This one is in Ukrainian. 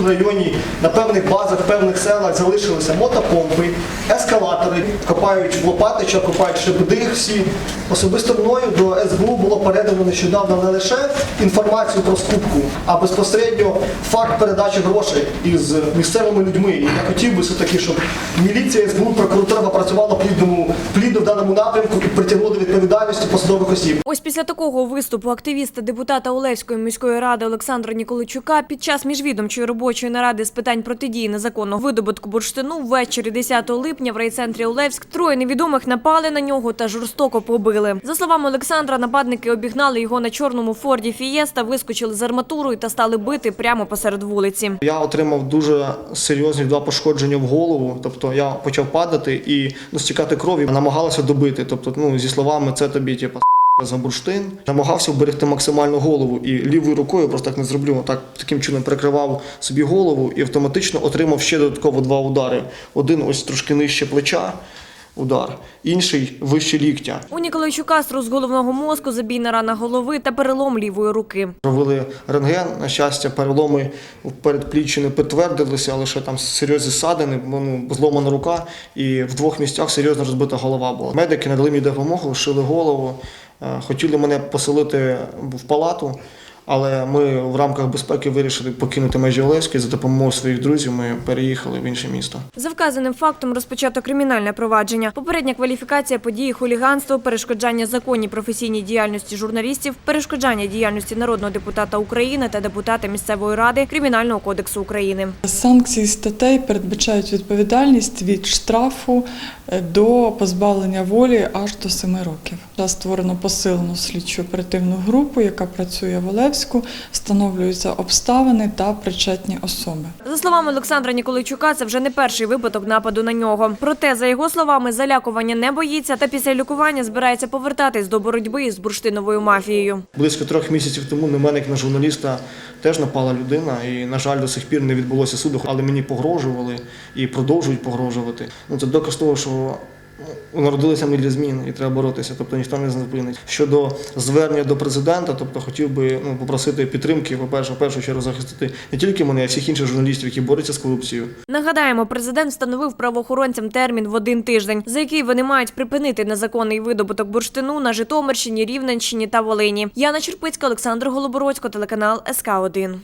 Житомирському районі на певних базах, певних селах залишилися мотопомпи, ескалатори, копають в Лопатича, копають Шебедих всі. Особисто мною до СБУ було передано нещодавно не лише інформацію про скупку, а безпосередньо факт передачі грошей із місцевими людьми. І я хотів би все-таки, щоб міліція, СБУ, прокуратура плідному, плідно в даному напрямку і притягнула відповідальності посадових осіб. Ось після такого виступу активіста депутата Олевської міської ради Олександра Ніколайчука під час міжвідомчої робочої наради з питань протидії незаконного видобутку бурштину ввечері 10 липня в райцентрі Олевськ троє невідомих напали на нього та жорстоко побили. За словами Олександра, нападники обігнали його на чорному форді Фієста, вискочили з арматурою та стали бити прямо посеред вулиці. Я отримав дуже серйозні два пошкодження в голову. Тобто я почав падати і ну, стікати крові, намагалася добити. Тобто, ну зі словами, це тобі, типу, за бурштин. Намагався вберегти максимально голову і лівою рукою просто так не зроблю. Так таким чином прикривав собі голову і автоматично отримав ще додатково два удари. Один ось трошки нижче плеча. Удар, інший вище ліктя. У Ніколайчука струс головного мозку, забійна рана голови та перелом лівої руки. Робили рентген, на щастя, переломи в передпліччі не підтвердилися, лише там серйозні ссадини, ну, зломана рука, і в двох місцях серйозно розбита голова була. Медики надали мені допомогу, шили голову, е, хотіли мене поселити в палату. Але ми в рамках безпеки вирішили покинути межі Олевської. За допомогою своїх друзів ми переїхали в інше місто. За вказаним фактом розпочато кримінальне провадження. Попередня кваліфікація події хуліганство, перешкоджання законній професійній діяльності журналістів, перешкоджання діяльності народного депутата України та депутата місцевої ради Кримінального кодексу України. Санкції статей передбачають відповідальність від штрафу до позбавлення волі аж до 7 років. Зараз створено посилену слідчу оперативну групу, яка працює в Олевську, встановлюються обставини та причетні особи. За словами Олександра Ніколайчука, це вже не перший випадок нападу на нього. Проте, за його словами, залякування не боїться та після лікування збирається повертатись до боротьби із бурштиновою мафією. Близько трьох місяців тому на мене, як на журналіста, теж напала людина, і, на жаль, до сих пір не відбулося суду, але мені погрожували і продовжують погрожувати. Ну, це доказ того, що народилися ми для змін і треба боротися, тобто ніхто не зупинить. Щодо звернення до президента, тобто хотів би ну, попросити підтримки, по-перше, в першу чергу захистити не тільки мене, а всіх інших журналістів, які борються з корупцією. Нагадаємо, президент встановив правоохоронцям термін в один тиждень, за який вони мають припинити незаконний видобуток бурштину на Житомирщині, Рівненщині та Волині. Яна Черпицька, Олександр Голобородько, телеканал СК 1